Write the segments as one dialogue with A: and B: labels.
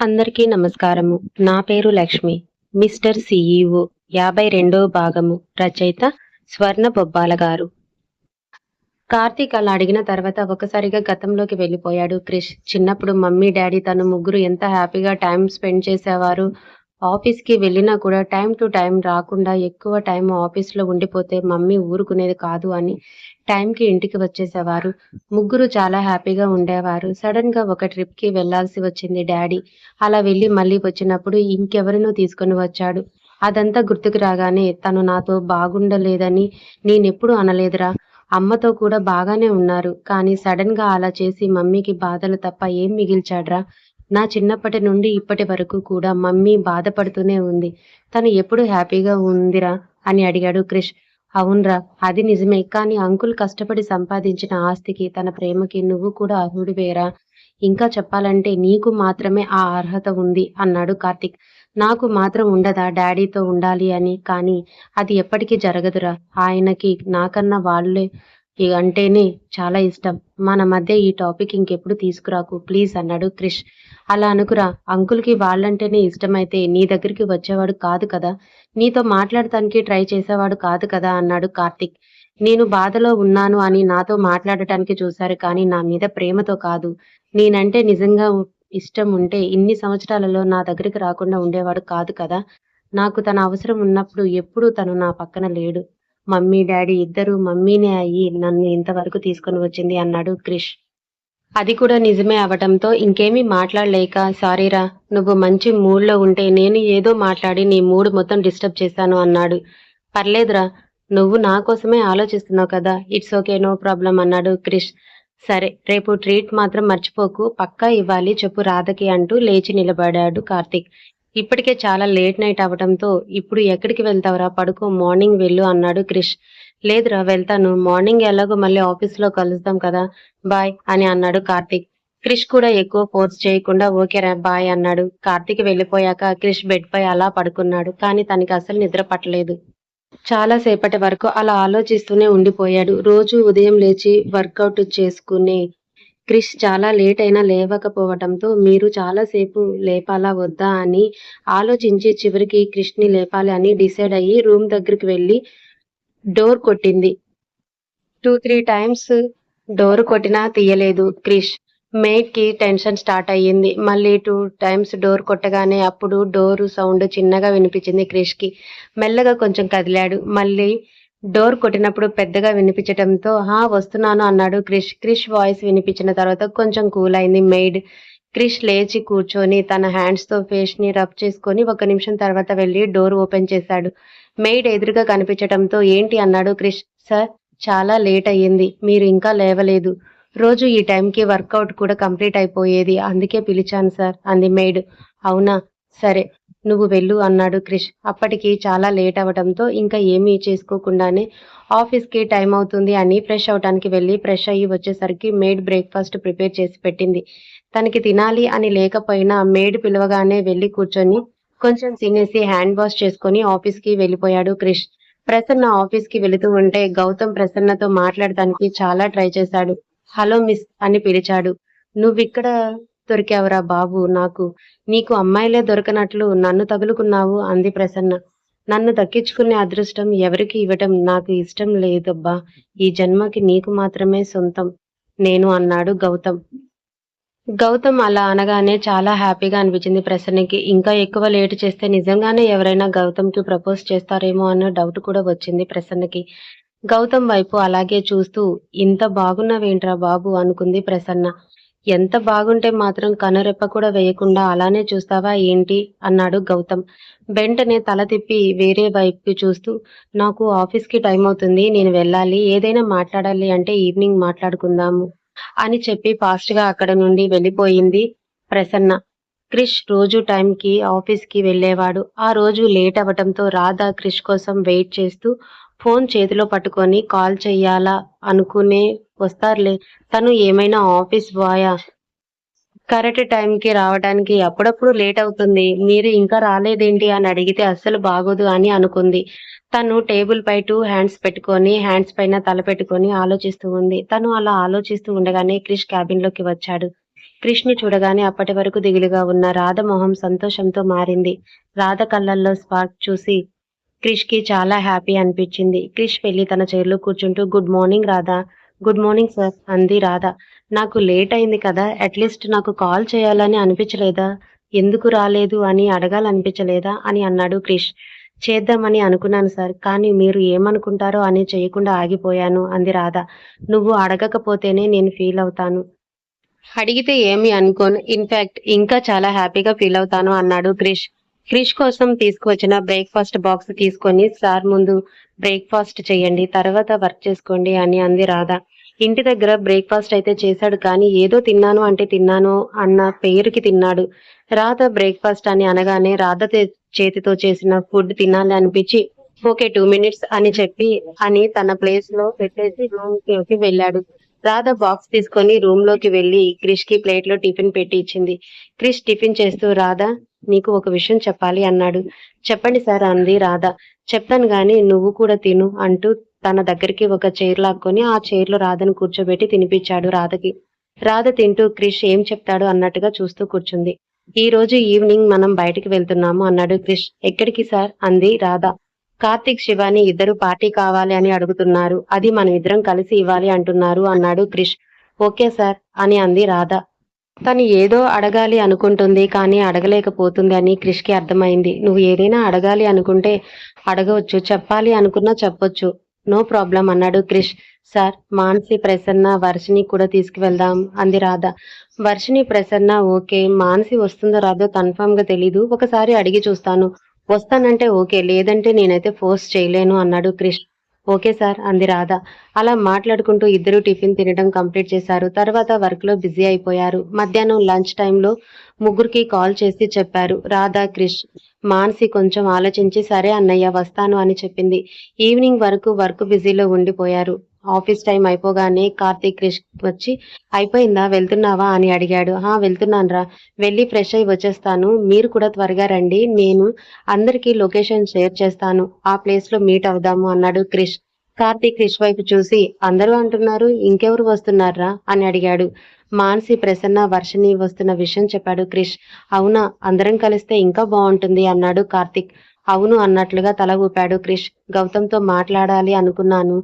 A: అందరికీ నమస్కారము. నా పేరు లక్ష్మి. మిస్టర్ సిఈఓ యాభై రెండో భాగము రచయిత స్వర్ణ బొబ్బాల గారు. కార్తీక్ అలా అడిగిన తర్వాత ఒకసారిగా గతంలోకి వెళ్ళిపోయాడు క్రిష్. చిన్నప్పుడు మమ్మీ డాడీ తను ముగ్గురు ఎంత హ్యాపీగా టైం స్పెండ్ చేసేవారు? ఆఫీస్కి వెళ్ళినా కూడా టైం టు టైం రాకుండా ఎక్కువ టైం ఆఫీస్లో ఉండిపోతే మమ్మీ ఊరుకునేది కాదు అని టైం కి ఇంటికి వచ్చేసేవారు. ముగ్గురు చాలా హ్యాపీగా ఉండేవారు. సడన్గా ఒక ట్రిప్కి వెళ్ళాల్సి వచ్చింది డాడీ. అలా వెళ్ళి మళ్ళీ వచ్చినప్పుడు ఇంకెవరినో తీసుకొని వచ్చాడు. అదంతా గుర్తుకు రాగానే తను నాతో బాగుండలేదని నేనెప్పుడు అనలేదురా. అమ్మతో కూడా బాగానే ఉన్నారు. కానీ సడన్గా అలా చేసి మమ్మీకి బాధలు తప్ప ఏం మిగిల్చాడ్రా? నా చిన్నప్పటి నుండి ఇప్పటి వరకు కూడా మమ్మీ బాధపడుతూనే ఉంది. తను ఎప్పుడు హ్యాపీగా ఉందిరా? అని అడిగాడు క్రిష్. అవునరా అది నిజమే. కానీ అంకుల్ కష్టపడి సంపాదించిన ఆస్తికి తన ప్రేమకి నువ్వు కూడా అర్హుడివేరా? ఇంకా చెప్పాలంటే నీకు మాత్రమే ఆ అర్హత ఉంది అన్నాడు కార్తిక్. నాకు మాత్రం ఉండదా డాడీతో ఉండాలి అని? కానీ అది ఎప్పటికీ జరగదురా. ఆయనకి నాకన్నా వాళ్ళే ఇక అంటేనే చాలా ఇష్టం. మన మధ్య ఈ టాపిక్ ఇంకెప్పుడు తీసుకురాకు. ప్లీజ్ అన్నాడు క్రిష్. అలా అనుకురా. అంకుల్కి వాళ్ళంటేనే ఇష్టమైతే నీ దగ్గరికి వచ్చేవాడు కాదు కదా. నీతో మాట్లాడటానికి ట్రై చేసేవాడు కాదు కదా అన్నాడు కార్తిక్. నేను బాధలో ఉన్నాను అని నాతో మాట్లాడటానికి చూశారు కానీ నా మీద ప్రేమతో కాదు. నేనంటే నిజంగా ఇష్టం ఉంటే ఇన్ని సంవత్సరాలలో నా దగ్గరికి రాకుండా ఉండేవాడు కాదు కదా. నాకు తన అవసరం ఉన్నప్పుడు ఎప్పుడూ తను నా పక్కన లేడు. మమ్మీ డాడీ ఇద్దరు మమ్మీనే అయ్యి నన్ను ఇంతవరకు తీసుకొని వచ్చింది అన్నాడు క్రిష్. అది కూడా నిజమే అవటంతో ఇంకేమీ మాట్లాడలేక సారీరా నువ్వు మంచి మూడ్లో ఉంటే నేను ఏదో మాట్లాడి నీ మూడ్ మొత్తం డిస్టర్బ్ చేశాను అన్నాడు. పర్లేదురా నువ్వు నా కోసమే ఆలోచిస్తున్నావు కదా ఇట్స్ ఓకే నో ప్రాబ్లం అన్నాడు క్రిష్. సరే రేపు ట్రీట్ మాత్రం మర్చిపోకు పక్కా ఇవ్వాలి చెప్పు రాధకి అంటూ లేచి నిలబడాడు కార్తీక్. ఇప్పటికే చాలా లేట్ నైట్ అవడంతో ఇప్పుడు ఎక్కడికి వెళ్తావురా? పడుకో మార్నింగ్ వెళ్ళు అన్నాడు క్రిష్. లేదురా వెళ్తాను. మార్నింగ్ ఎలాగో మళ్ళీ ఆఫీస్లో కలుద్దాం కదా. బాయ్ అని అన్నాడు కార్తీక్. క్రిష్ కూడా ఎక్కువ ఫోర్స్ చేయకుండా ఓకేరా బాయ్ అన్నాడు. కార్తీక్ వెళ్ళిపోయాక క్రిష్ బెడ్ పై అలా పడుకున్నాడు కానీ తనకి అసలు నిద్ర పట్టలేదు. చాలా సేపటి వరకు అలా ఆలోచిస్తూనే ఉండిపోయాడు. రోజు ఉదయం లేచి వర్కౌట్ చేసుకునే క్రిష్ చాలా లేట్ అయినా లేవకపోవడంతో మీరు చాలాసేపు లేపాలా వద్దా అని ఆలోచించి చివరికి క్రిష్ని లేపాలి అని డిసైడ్ అయ్యి రూమ్ దగ్గరికి వెళ్ళి డోర్ కొట్టింది. టూ త్రీ టైమ్స్ డోర్ కొట్టినా తీయలేదు క్రిష్. మేడ్కి టెన్షన్ స్టార్ట్ అయ్యింది. మళ్ళీ టూ టైమ్స్ డోర్ కొట్టగానే అప్పుడు డోర్ సౌండ్ చిన్నగా వినిపించింది క్రిష్కి. మెల్లగా కొంచెం కదిలాడు. మళ్ళీ డోర్ కొట్టినప్పుడు పెద్దగా వినిపించడంతో హా వస్తున్నాను అన్నాడు క్రిష్. క్రిష్ వాయిస్ వినిపించిన తర్వాత కొంచెం కూల్ అయింది. మెయిడ్ క్రిష్ లేచి కూర్చొని తన హ్యాండ్స్తో ఫేస్ని రబ్ చేసుకొని ఒక నిమిషం తర్వాత వెళ్ళి డోర్ ఓపెన్ చేశాడు. మెయిడ్ ఎదురుగా కనిపించడంతో ఏంటి అన్నాడు క్రిష్. సార్ చాలా లేట్ అయ్యింది. మీరు ఇంకా లేవలేదు. రోజు ఈ టైంకి వర్కౌట్ కూడా కంప్లీట్ అయిపోయేది. అందుకే పిలిచాను సార్ అంది మెయిడ్. అవునా? సరే. నువ్వు వెళ్ళు అన్నాడు క్రిష్. అప్పటికి చాలా లేట్ అవడంతో ఇంకా ఏమీ చేసుకోకుండానే ఆఫీస్కి టైం అవుతుంది అని ఫ్రెష్ అవడానికి వెళ్ళి ఫ్రెష్ అయ్యి వచ్చేసరికి మేడ్ బ్రేక్ఫాస్ట్ ప్రిపేర్ చేసి పెట్టింది. తనకి తినాలి అని లేకపోయినా మేడ్ పిలవగానే వెళ్ళి కూర్చొని కొంచెం తినేసి హ్యాండ్ వాష్ చేసుకొని ఆఫీస్కి వెళ్ళిపోయాడు క్రిష్. ప్రసన్న ఆఫీస్కి వెళుతూ ఉంటే గౌతమ్ ప్రసన్నతో మాట్లాడటానికి చాలా ట్రై చేశాడు. హలో మిస్ అని పిలిచాడు. నువ్విక్కడ దొరికావురా బాబు నాకు నీకు అమ్మాయిలే దొరకనట్లు నన్ను తగులుకున్నావు అంది ప్రసన్న. నన్ను దక్కించుకునే అదృష్టం ఎవరికి ఇవ్వటం నాకు ఇష్టం లేదబ్బా. ఈ జన్మకి నీకు మాత్రమే సొంతం నేను అన్నాడు గౌతమ్. గౌతమ్ అలా అనగానే చాలా హ్యాపీగా అనిపించింది ప్రసన్నకి. ఇంకా ఎక్కువ లేట్ చేస్తే నిజంగానే ఎవరైనా గౌతమ్కి ప్రపోజ్ చేస్తారేమో అన్న డౌట్ కూడా వచ్చింది ప్రసన్నకి. గౌతమ్ వైపు అలాగే చూస్తూ ఇంత బాగున్నావేంట్రా బాబు? అనుకుంది ప్రసన్న. ఎంత బాగుంటే మాత్రం కనురెప్ప కూడా వేయకుండా అలానే చూస్తావా ఏంటి? అన్నాడు గౌతమ్. వెంటనే తల తిప్పి వేరే వైపుకి చూస్తూ నాకు ఆఫీస్కి టైం అవుతుంది నేను వెళ్ళాలి ఏదైనా మాట్లాడాలి అంటే ఈవినింగ్ మాట్లాడుకుందాము అని చెప్పి ఫాస్ట్గా అక్కడ నుండి వెళ్ళిపోయింది ప్రసన్న. క్రిష్ రోజు టైంకి ఆఫీస్కి వెళ్ళేవాడు. ఆ రోజు లేట్ అవ్వటంతో రాధా క్రిష్ కోసం వెయిట్ చేస్తూ ఫోన్ చేతిలో పట్టుకొని కాల్ చెయ్యాలా అనుకునే వస్తారులే. తను ఏమైనా ఆఫీస్ బాయా? కరెక్ట్ టైంకి రావడానికి అప్పుడప్పుడు లేట్ అవుతుంది. మీరు ఇంకా రాలేదేంటి అని అడిగితే అస్సలు బాగోదు అని అనుకుంది. తను టేబుల్ పై టూ హ్యాండ్స్ పెట్టుకొని హ్యాండ్స్ పైన తల పెట్టుకొని ఆలోచిస్తూ ఉంది. తను అలా ఆలోచిస్తూ ఉండగానే క్రిష్ క్యాబిన్లోకి వచ్చాడు. క్రిష్ని చూడగానే అప్పటి వరకు దిగులుగా ఉన్న రాధ మొహం సంతోషంతో మారింది. రాధ కళ్ళల్లో స్పార్క్ చూసి క్రిష్కి చాలా హ్యాపీ అనిపించింది. క్రిష్ వెళ్ళి తన చైర్లో కూర్చుంటూ good morning Radha. Good morning sir అంది రాధ. నాకు లేట్ అయింది కదా అట్లీస్ట్ నాకు కాల్ చేయాలని అనిపించలేదా? ఎందుకు రాలేదు అని అడగాలనిపించలేదా అని అన్నాడు క్రిష్. చేద్దామని అనుకున్నాను సార్ కానీ మీరు ఏమనుకుంటారో అని చేయకుండా ఆగిపోయాను అంది రాధ. నువ్వు అడగకపోతేనే నేను ఫీల్ అవుతాను. అడిగితే ఏమి అనుకోను. ఇన్ఫాక్ట్ ఇంకా చాలా హ్యాపీగా ఫీల్ అవుతాను అన్నాడు క్రిష్. క్రిష్ కోసం తీసుకువచ్చిన బ్రేక్ఫాస్ట్ బాక్స్ తీసుకొని సార్ ముందు బ్రేక్ఫాస్ట్ చేయండి తర్వాత వర్క్ చేసుకోండి అని అంది రాధ. ఇంటి దగ్గర బ్రేక్ఫాస్ట్ అయితే చేశాడు కానీ ఏదో తిన్నాను అంటే తిన్నాను అన్న పేరుకి తిన్నాడు. రాధ బ్రేక్ఫాస్ట్ అని అనగానే రాధ చేతితో చేసిన ఫుడ్ తినాలి అనిపించి ఓకే టూ మినిట్స్ అని చెప్పి అని తన ప్లేస్లో పెట్టేసి రూమ్ వెళ్ళాడు. రాధ బాక్స్ తీసుకొని రూమ్లోకి వెళ్ళి క్రిష్కి ప్లేట్లో టిఫిన్ పెట్టి ఇచ్చింది. క్రిష్ టిఫిన్ చేస్తూ రాధ నీకు ఒక విషయం చెప్పాలి అన్నాడు. చెప్పండి సార్ అంది రాధ. చెప్తాను గాని నువ్వు కూడా తిను అంటూ తన దగ్గరికి ఒక చైర్ లాక్కొని ఆ చైర్లో రాధను కూర్చోబెట్టి తినిపించాడు రాధకి. రాధ తింటూ క్రిష్ ఏం చెప్తాడు అన్నట్టుగా చూస్తూ కూర్చుంది. ఈ రోజు ఈవినింగ్ మనం బయటికి వెళ్తున్నాము అన్నాడు క్రిష్. ఎక్కడికి సార్? అంది రాధ. కార్తీక్ శివాని ఇద్దరు పార్టీ కావాలి అని అడుగుతున్నారు. అది మనం ఇద్దరం కలిసి ఇవ్వాలి అంటున్నారు అన్నాడు క్రిష్. ఓకే సార్ అని అంది రాధ. తను ఏదో అడగాలి అనుకుంటుంది కానీ అడగలేకపోతుంది అని క్రిష్కి అర్థమైంది. నువ్వు ఏదైనా అడగాలి అనుకుంటే అడగవచ్చు చెప్పాలి అనుకున్నా చెప్పొచ్చు. నో ప్రాబ్లం అన్నాడు క్రిష్. సార్ మానసి ప్రసన్న వర్షిని కూడా తీసుకువెళ్దాం అంది రాధ. వర్షిని ప్రసన్న ఓకే. మాన్సి వస్తుందో రాదో కన్ఫర్మ్గా తెలీదు. ఒకసారి అడిగి చూస్తాను. వస్తానంటే ఓకే లేదంటే నేనైతే ఫోర్స్ చేయలేను అన్నాడు క్రిష్ ఓకే సార్ అంది రాధ. అలా మాట్లాడుకుంటూ ఇద్దరు టిఫిన్ తినడం కంప్లీట్ చేశారు. తర్వాత వర్క్లో బిజీ అయిపోయారు. మధ్యాహ్నం లంచ్ టైంలో ముగ్గురికి కాల్ చేసి చెప్పారు. రాధా క్రిష్ మానసి కొంచెం ఆలోచించి సరే అన్నయ్య వస్తాను అని చెప్పింది. ఈవినింగ్ వరకు వర్క్ బిజీలో ఉండిపోయారు. ఆఫీస్ టైం అయిపోగానే కార్తీక్ క్రిష్ వచ్చి అయిపోయిందా? వెళ్తున్నావా? అని అడిగాడు. హా వెళ్తున్నాను రా వెళ్ళి ఫ్రెష్ అయి వచ్చేస్తాను. మీరు కూడా త్వరగా రండి. నేను అందరికీ లొకేషన్ షేర్ చేస్తాను. ఆ ప్లేస్లో మీట్ అవుదాము అన్నాడు క్రిష్ కార్తీక్ క్రిష్ వైపు చూసి అందరూ అంటున్నారు. ఇంకెవరు వస్తున్నారా? అని అడిగాడు. మానసి ప్రసన్న వర్షిని వస్తున్న విషయం చెప్పాడు క్రిష్ అవునా? అందరం కలిస్తే ఇంకా బాగుంటుంది అన్నాడు కార్తీక్. అవును అన్నట్లుగా తల ఊపాడు క్రిష్. గౌతమ్తో మాట్లాడాలి అనుకున్నాను.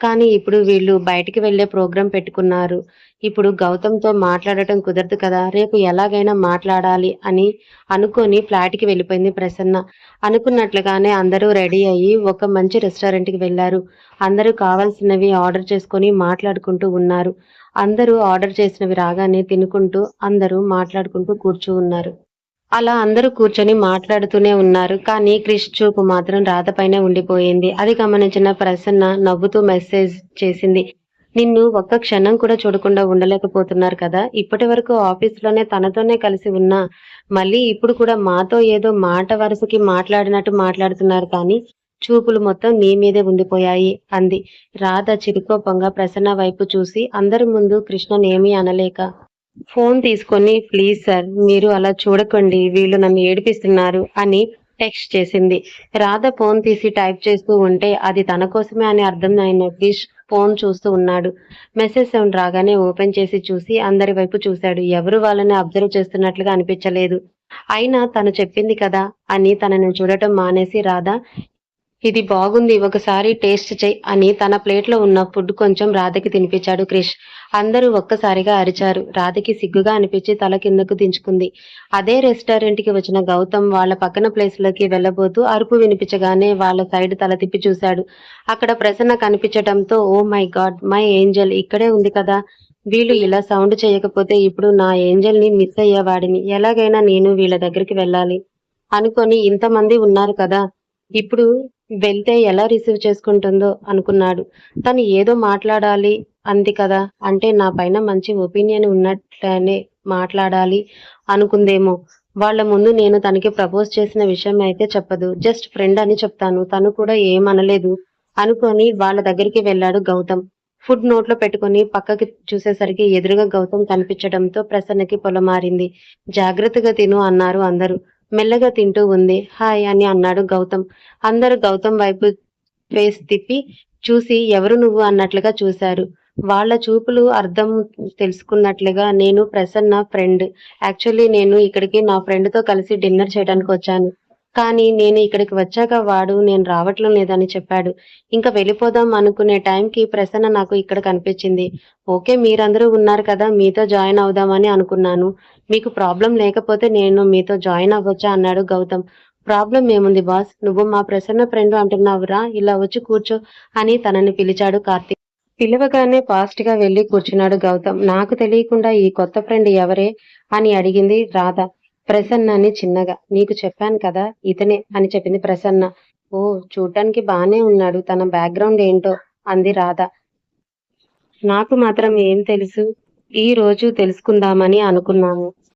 A: కానీ ఇప్పుడు వీళ్ళు బయటికి వెళ్ళే ప్రోగ్రాం పెట్టుకున్నారు. ఇప్పుడు గౌతమ్తో మాట్లాడటం కుదరదు కదా. రేపు ఎలాగైనా మాట్లాడాలి అని అనుకొని ఫ్లాట్కి వెళ్ళిపోయింది ప్రసన్న. అనుకున్నట్లుగానే అందరూ రెడీ అయ్యి ఒక మంచి రెస్టారెంట్కి వెళ్ళారు అందరూ కావాల్సినవి ఆర్డర్ చేసుకొని మాట్లాడుకుంటూ ఉన్నారు. అందరూ ఆర్డర్ చేసినవి రాగానే తినుకుంటూ అందరూ మాట్లాడుకుంటూ కూర్చో ఉన్నారు. అలా అందరూ కూర్చొని మాట్లాడుతూనే ఉన్నారు. కానీ క్రిష్ చూపు మాత్రం రాధపైనే ఉండిపోయింది. అది గమనించిన ప్రసన్న నవ్వుతూ మెసేజ్ చేసింది. నిన్ను ఒక్క క్షణం కూడా చూడకుండా ఉండలేకపోతున్నారు కదా. ఇప్పటి వరకు ఆఫీస్లోనే తనతోనే కలిసి ఉన్నా. మళ్ళీ ఇప్పుడు కూడా మాతో ఏదో మాట వరుసకి మాట్లాడినట్టు మాట్లాడుతున్నారు కానీ చూపులు మొత్తం నీ మీదే ఉండిపోయాయి అంది. రాధ చిరుకోపంగా ప్రసన్న వైపు చూసి అందరి ముందు కృష్ణనేమీ అనలేక ఫోన్ తీసుకొని ప్లీజ్ సార్ మీరు అలా చూడకండి వీళ్ళు నన్ను ఏడిపిస్తున్నారు అని టెక్స్ట్ చేసింది. రాధ ఫోన్ తీసి టైప్ చేస్తూ ఉంటే అది తన కోసమే అని అర్థం అయిన క్రిష్ ఫోన్ చూస్తూ ఉన్నాడు. మెసేజ్ సౌండ్ రాగానే ఓపెన్ చేసి చూసి అందరి వైపు చూశాడు. ఎవరు వాళ్ళని అబ్జర్వ్ చేస్తున్నట్లుగా అనిపించలేదు. అయినా తను చెప్పింది కదా అని తనని చూడటం మానేసి రాధ ఇది బాగుంది ఒకసారి టేస్ట్ చేయి అని తన ప్లేట్లో ఉన్న ఫుడ్ కొంచెం రాధకి తినిపించాడు క్రిష్. అందరూ ఒక్కసారిగా అరిచారు. రాధకి సిగ్గుగా అనిపించి తల కిందకు దించుకుంది. అదే రెస్టారెంట్కి వచ్చిన గౌతమ్ వాళ్ళ పక్కన ప్లేస్లోకి వెళ్ళబోతూ అరుపు వినిపించగానే వాళ్ళ సైడ్ తల తిప్పి చూశాడు. అక్కడ ప్రసన్న కనిపించడంతో oh my god my angel ఇక్కడే ఉంది కదా. వీళ్ళు ఇలా సౌండ్ చేయకపోతే ఇప్పుడు నా ఏంజల్ని మిస్ అయ్యేవాడిని. ఎలాగైనా నేను వీళ్ళ దగ్గరికి వెళ్ళాలి అనుకొని ఇంతమంది ఉన్నారు కదా. ఇప్పుడు వెళ్తే ఎలా రిసీవ్ చేసుకుంటుందో అనుకున్నాడు. తను ఏదో మాట్లాడాలి అంది కదా అంటే నా పైన మంచి ఒపీనియన్ ఉన్నట్లనే మాట్లాడాలి అనుకుందేమో. వాళ్ళ ముందు నేను తనకి ప్రపోజ్ చేసిన విషయం అయితే చెప్పదు. జస్ట్ ఫ్రెండ్ అని చెప్తాను తను కూడా ఏమనలేదు అనుకొని వాళ్ళ దగ్గరికి వెళ్ళాడు గౌతమ్. ఫుడ్ నోట్లో పెట్టుకొని పక్కకి చూసేసరికి ఎదురుగా గౌతమ్ కనిపించడంతో ప్రసన్నకి పొలమారింది. జాగ్రత్తగా తిను అన్నారు అందరూ. మెల్లగా తింటూ ఉంది. హాయ్ అని అన్నాడు గౌతమ్. అందరూ గౌతమ్ వైపు ఫేస్ తిప్పి చూసి ఎవరు నువ్వు అన్నట్లుగా చూశారు. వాళ్ళ చూపులు అర్థం తెలుసుకున్నట్లుగా నేను ప్రసన్న ఫ్రెండ్. యాక్చువల్లీ నేను ఇక్కడికి నా ఫ్రెండ్తో కలిసి డిన్నర్ చేయడానికి వచ్చాను. కానీ నేను ఇక్కడికి వచ్చాక వాడు నేను రావట్లం లేదని చెప్పాడు. ఇంకా వెళ్ళిపోదాం అనుకునే టైంకి ప్రసన్న నాకు ఇక్కడ కనిపించింది. ఓకే మీరందరూ ఉన్నారు కదా మీతో జాయిన్ అవుదామని అనుకున్నాను. మీకు ప్రాబ్లం లేకపోతే నేను మీతో జాయిన్ అవ్వచ్చా అన్నాడు గౌతమ్. ప్రాబ్లం ఏముంది బాస్? నువ్వు మా ప్రసన్న ఫ్రెండ్ అంటున్నావురా ఇలా వచ్చి కూర్చో అని తనని పిలిచాడు కార్తీక్. పిలవగానే ఫాస్ట్గా వెళ్ళి కూర్చున్నాడు గౌతమ్. నాకు తెలియకుండా ఈ కొత్త ఫ్రెండ్ ఎవరే అని అడిగింది రాధ. ప్రసన్న అని చిన్నగా నీకు చెప్పాను కదా ఇతనే అని చెప్పింది ప్రసన్న. ఓ చూడటానికి బానే ఉన్నాడు తన బ్యాక్గ్రౌండ్ ఏంటో అంది రాధ. నాకు మాత్రం ఏం తెలుసు? ఈ రోజు తెలుసుకుందామని అనుకున్నాను